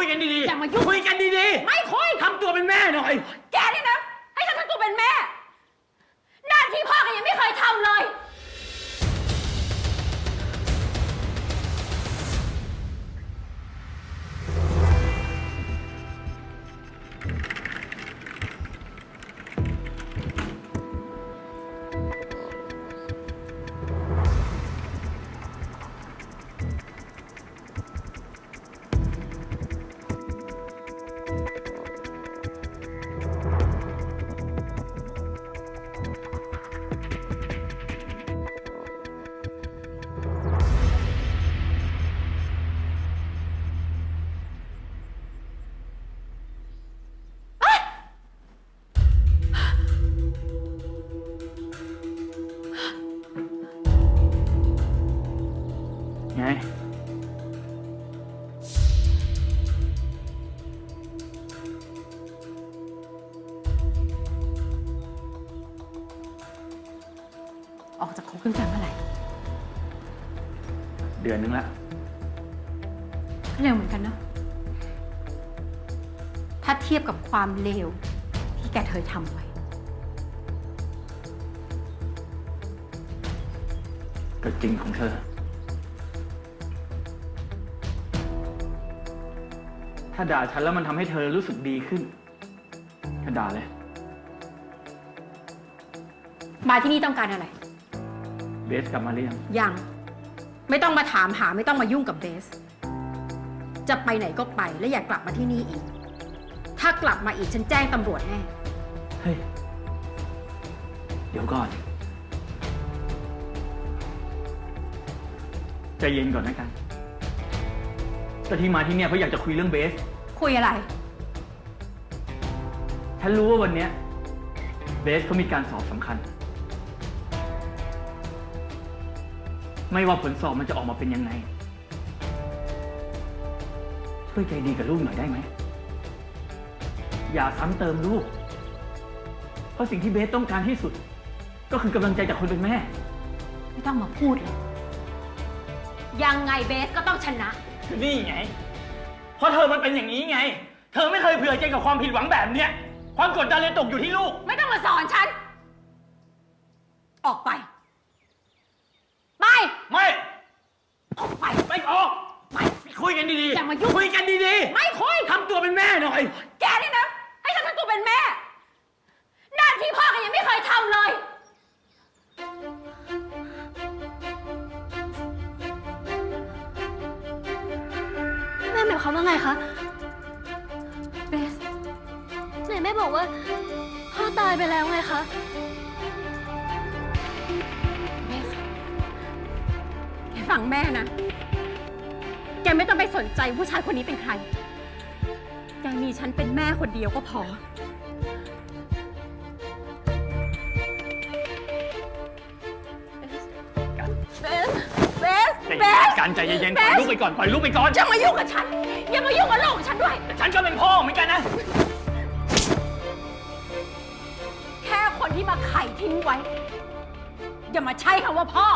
คุยกันดีๆอย่ามายุ่ง คุยกันดีไม่คุย ๆทำตัวเป็นแม่หน่อย ออกจากคุกตั้งแต่เมื่อไหร่เดือนนึงละ เร็วเหมือนกันเนอะถ้าเทียบกับความเลวที่แกเคยทำไว้ ก็จริงของเธอ ถ้าด่าฉันแล้วมันทำให้เธอรู้สึกดีขึ้นก็ด่าเลย มาที่นี่ต้องการอะไร เบสกลับมาหรือยังยัง ไม่ต้องมาถามหาไม่ต้องมายุ่งกับเบส จะไปไหนก็ไปและอย่ากลับมาที่นี่อีก ถ้ากลับมาอีกฉันแจ้งตำรวจแน่ เฮ้ย เดี๋ยวก่อน ใจเย็นก่อนนะกัน แต่ที่มาที่เนี่ยเพราะอยากจะคุยเรื่องเบส คุยอะไร ฉันรู้ว่าวันเนี้ยเบสเขามีการสอบสำคัญ ไม่ว่าผลสอบมันจะออกมาเป็นยังไง ช่วยใจดีกับลูกหน่อยได้ไหม อย่าซ้ำเติมลูก เพราะสิ่งที่เบสต้องการที่สุด ก็คือกำลังใจจากคนเป็นแม่ ไม่ต้องมาพูดเลย ยังไงเบสก็ต้องชนะ นี่ไง เพราะเธอมันเป็นอย่างนี้ไง เธอไม่เคยเผื่อใจกับความผิดหวังแบบเนี้ย ความกดดันเลยตกอยู่ที่ลูก ไม่ต้องมาสอนฉัน ออกไป ไป ไม่ ออกไป ไม่ออก ไม่ คุยกันดีๆอย่ามายุ่ง คุยกันดีไม่คุยๆทำตัวเป็นแม่หน่อย หมายความว่าไงคะเบสไหนแม่บอกว่า พ่อตายไปแล้วไงคะเบสแกฟังแม่นะ แกไม่ต้องไปสนใจผู้ชายคนนี้เป็นใคร แกมีฉันเป็นแม่คนเดียวก็พอ เบสเบสการใจเย็นๆปล่อยลูกไปก่อนปล่อยลูกไปก่อน อย่ามายุ่งกับฉัน อย่ามายุ่งกับลูกของฉันด้วย แต่ฉันก็เป็นพ่อเหมือนกันนะ แค่คนที่มาไข่ทิ้งไว้ อย่ามาใช้คำว่าพ่อ